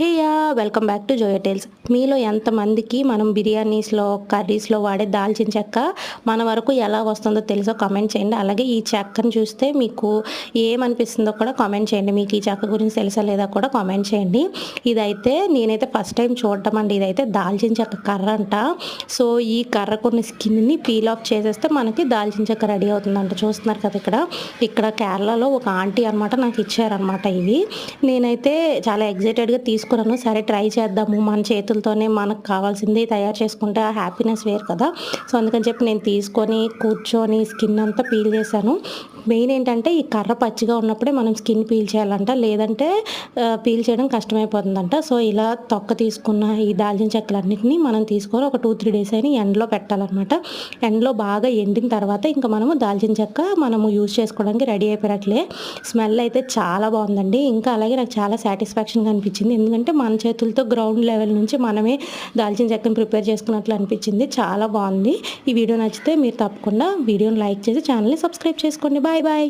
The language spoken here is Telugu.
Heya welcome back to Joyo tales. మీలో ఎంతమందికి మనం బిర్యానీస్లో కర్రీస్లో వాడే దాల్చిన చెక్క మన వరకు ఎలా వస్తుందో తెలుసో కామెంట్ చేయండి. అలాగే ఈ చెక్కను చూస్తే మీకు ఏమనిపిస్తుందో కూడా కామెంట్ చేయండి. మీకు ఈ చెక్క గురించి తెలుసా లేదా కూడా కామెంట్ చేయండి. ఇదైతే నేనైతే ఫస్ట్ టైం చూడటం అండి. ఇదైతే దాల్చిన చెక్క కర్ర అంట. సో ఈ కర్ర కొన్ని స్కిన్ని పీల్ ఆఫ్ చేసేస్తే మనకి దాల్చిన చెక్క రెడీ అవుతుందంట. చూస్తున్నారు కదా ఇక్కడ. ఇక్కడ కేరళలో ఒక ఆంటీ అనమాట నాకు ఇచ్చారనమాట ఇవి. నేనైతే చాలా ఎగ్జైటెడ్గా తీసుకున్నాను సరే ట్రై చేద్దాము. మన చేతులతోనే మనకు కావాల్సింది తయారు చేసుకుంటే ఆ హ్యాపీనెస్ వేరు కదా. సో అందుకని చెప్పి నేను తీసుకొని కూర్చొని స్కిన్ అంతా పీల్ చేశాను. మెయిన్ ఏంటంటే ఈ కర్ర పచ్చిగా ఉన్నప్పుడే మనం స్కిన్ పీల్ చేయాలంట. లేదంటే పీల్ చేయడం కష్టమైపోతుందంట. సో ఇలా తొక్క తీసుకున్న ఈ దాల్చిన చెక్కలన్నింటినీ మనం తీసుకొని ఒక టూ త్రీ డేస్ అయినా ఎండలో పెట్టాలన్నమాట. ఎండలో బాగా ఎండిన తర్వాత ఇంకా మనము దాల్చిన చెక్క మనము యూజ్ చేసుకోవడానికి రెడీ అయిపోయినట్లే. స్మెల్ అయితే చాలా బాగుందండి. ఇంకా అలాగే నాకు చాలా సాటిస్ఫాక్షన్గా అనిపించింది ఎందుకంటే ఎందుకంటే మన చేతులతో గ్రౌండ్ లెవెల్ నుంచి మనమే దాల్చిన చెక్కను ప్రిపేర్ చేసుకున్నట్లు అనిపించింది. చాలా బాగుంది. ఈ వీడియో నచ్చితే మీరు తప్పకుండా వీడియోని లైక్ చేసి ఛానల్ని సబ్స్క్రైబ్ చేసుకోండి. Bye bye